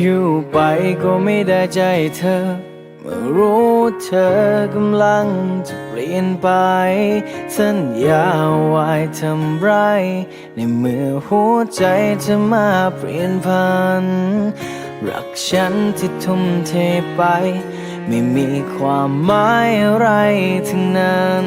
อยู่ไปก็ไม่ได้ใจเธอ เมื่อรู้เธอกำลังจะเปลี่ยนไป สัญญาไว้ทำไร ในเมื่อหัวใจเธอมาเปลี่ยนพัน รักฉันที่ทุ่มเทไป ไม่มีความหมายอะไรทั้งนั้น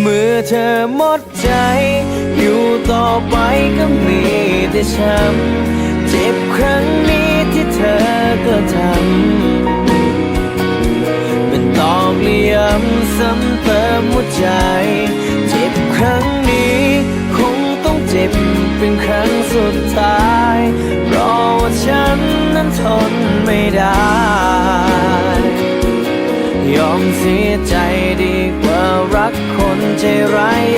เมื่อเธอหมดใจ อยู่ต่อไปก็มีแต่ช้ำเจ็บครั้งนี้ที่เธอก็ทำเป็นตอกเลี่ยมซ้ำเติมหัวใจ เจ็บครั้งนี้ คงต้องเจ็บเป็นครั้งสุดท้ายเพราะว่าฉันนั้นทนไม่ได้ ยอมเสียใจดี ไร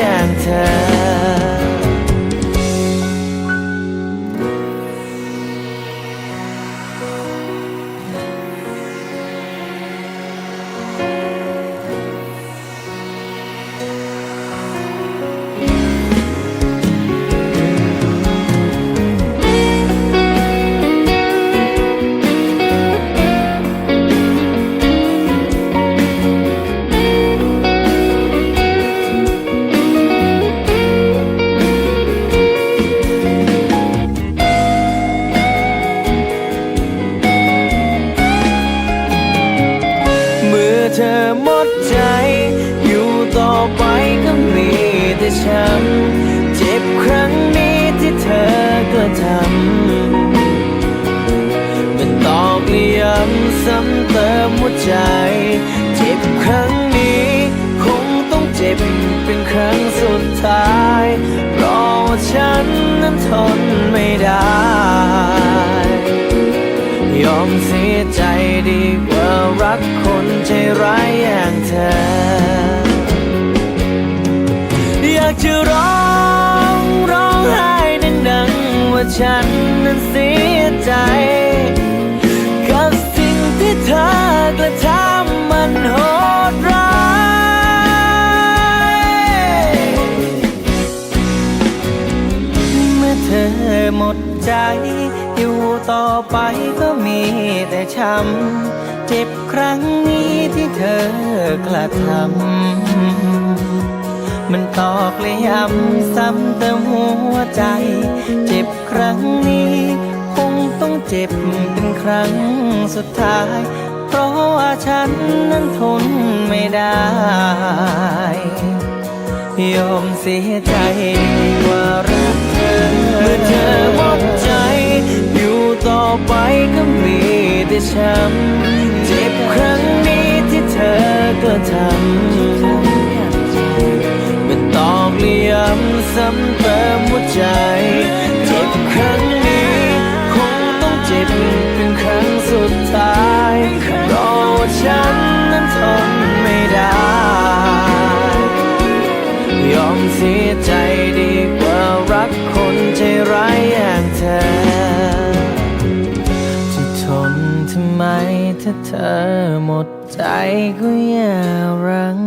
เธอหมดใจ อยู่ต่อไปก็มีแต่ช้ำเจ็บครั้งนี้ที่เธอก็ทำเป็นตอกเลียมซ้ำเติมหัวใจ เจ็บครั้งนี้ คงต้องเจ็บเป็นครั้ง ยอมเสียใจดีกว่ารักคนใจร้ายอย่างเธอ อยากจะร้องร้องไห้ดังๆว่าฉันนั้นเสียใจ กับสิ่งที่เธอกระทำ เธอหมดใจ อยู่ต่อไปก็มีแต่ช้ำเจ็บครั้งนี้ที่เธอกระทำมันตอกเลยย้ำซ้ำเติมหัวใจ เจ็บครั้งนี้ คงต้องเจ็บเป็นครั้งสุดท้าย เพราะว่าฉันนั้นทนไม่ได้ยอมเสียใจว่า เมื่อเธอหมดใจ อยู่ต่อไปก็มีแต่ช้ำเจ็บครั้งนี้ที่เธอก็ทำเป็นตอกเลี่ยมซ้ำเติมหัวใจ ถ้าเธอหมดใจก็อย่ารัง